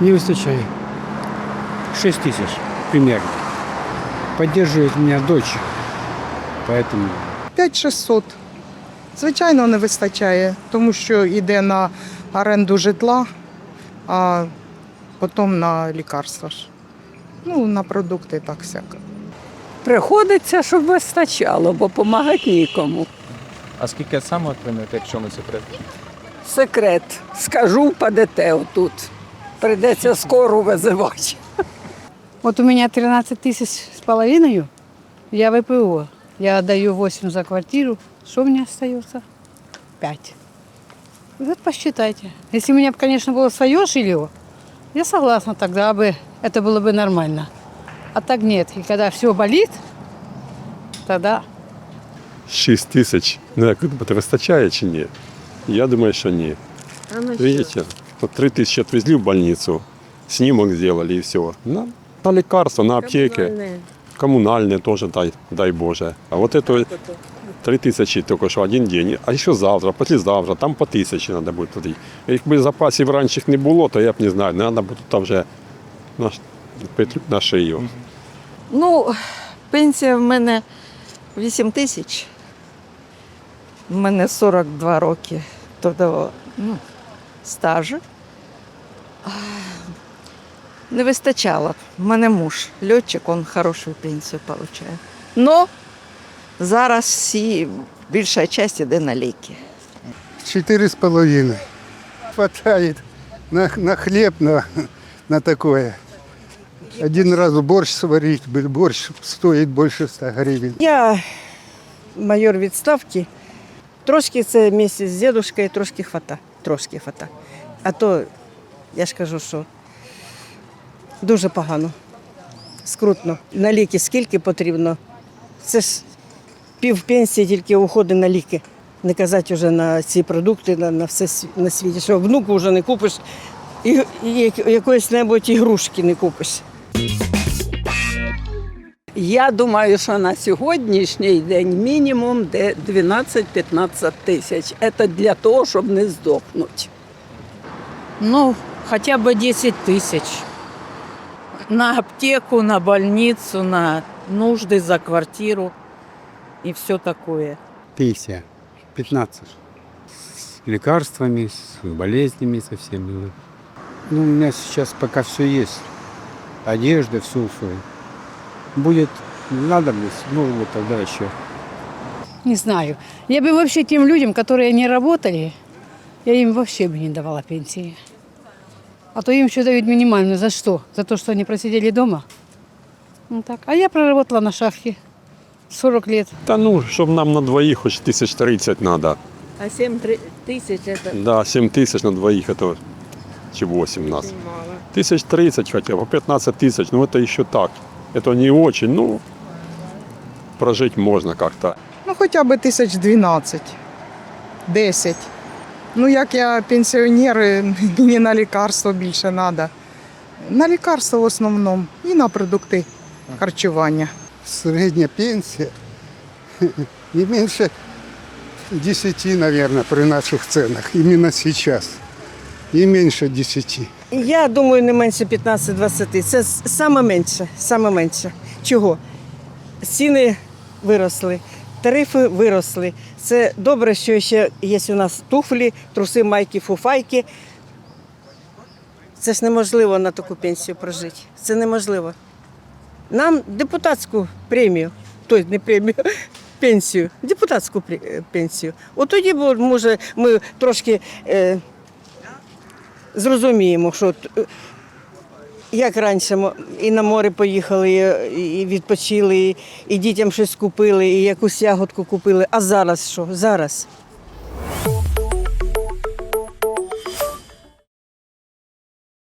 Не выстачает. 6 тысяч примерно. Поддерживает меня дочь. Поэтому 5600. Звичайно, не вистачає, тому що йде на оренду житла, а потім на лікарства ж. Ну, на продукти так всяко. Приходиться, щоб вистачало, бо допомагати нікому. А скільки саме отримуєте, якщо не секрет? Секрет. Скажу, падете отут. Прийдеться скору визивати. Вот у меня 13 тысяч с половиной, я ВПО. Я отдаю 8 за квартиру. Что у меня остается? 5. Вот посчитайте. Если у меня, конечно, было свое жилье, я согласна, тогда бы это было бы нормально. А так нет. И когда все болит, тогда 6 тисяч. Ну, як ви думаєте, вистачає чи ні? Я думаю, що ні. Видите, вот 3 тисячі отвезли в больницу, снимок сделали и все. На, на лекарства, на аптеки. Коммунальные тоже, дай, дай Боже. А вот это 3 тисячі только що один день. А ще завтра, послезавтра, там по тисячі треба буде туди. Якби запасів раніше не було, то я б не знаю, треба буде там вже на, петлю на шию. Ну, пенсія в мене 8 тисяч. У мене 42 роки трудового ну, стажу. А, Не вистачало. У мене муж, льотчик, він хорошу пенсію отримує. Но зараз всі, більша частина йде на ліки. Четыре с половиной. Хватает на, на хлеб, на, на такое. Один раз борщ сварить, борщ стоит больше 100 гривен. Я майор відставки. Трошки це місяць з дідушкою, трошки хвата. Трошки хвата. А то я ж кажу, що дуже погано. Скрутно. На ліки скільки потрібно? Це ж пів пенсії тільки уходить на ліки. Не казати вже на ці продукти, на, на все на світі. Що внуку вже не купиш і, і якоїсь небудь ігрушки не купиш. Я думаю, що на сьогоднішній день мінімум де 12-15 тисяч. Це для того, щоб не здохнути. Ну, хотя бы 10 тысяч. На аптеку, на больницу, на нужды за квартиру и все такое. пенсия 15. С лекарствами, с болезнями со всеми. Ну, у меня сейчас пока все есть. Одежда, все свое. Будет надобность, ну вот тогда еще. не знаю. Я бы вообще тем людям, которые не работали, я им вообще бы не давала пенсии. А то им еще дают минимальную. За что? За то, что они просидели дома? Ну так. А я проработала на шахте 40 лет. Та ну, щоб нам на двоїх хоч тисяч 30 треба. А 7 тисяч це Да, 7 тисяч на двоих, это чи 8 нас. Тысяч 30 хотя бы, 15 тысяч, ну это еще так. Это не очень, ну, прожить можно как-то. Ну, хоча б тисяч 12, 10. Ну, як я пенсіонер, мені на лікарство більше треба. На лікарство в основному і на продукти харчування. Средняя пенсия не меньше 10, наверное, при наших ценах. Именно сейчас. И меньше 10. Я думаю, не менше 15-20. Це саме менше. Саме менше. Чого? Ціни виросли, тарифи виросли. Це добре, що ще є у нас туфлі, труси, майки, фуфайки. Це ж неможливо на таку пенсію прожити. Це неможливо. Нам депутатську премію, тобто не премію, пенсію, депутатську пенсію. От тоді, може, ми трошки е, зрозуміємо, що е, як раніше і на море поїхали, і- відпочили, і дітям щось купили, і якусь ягодку купили. А зараз що? Зараз.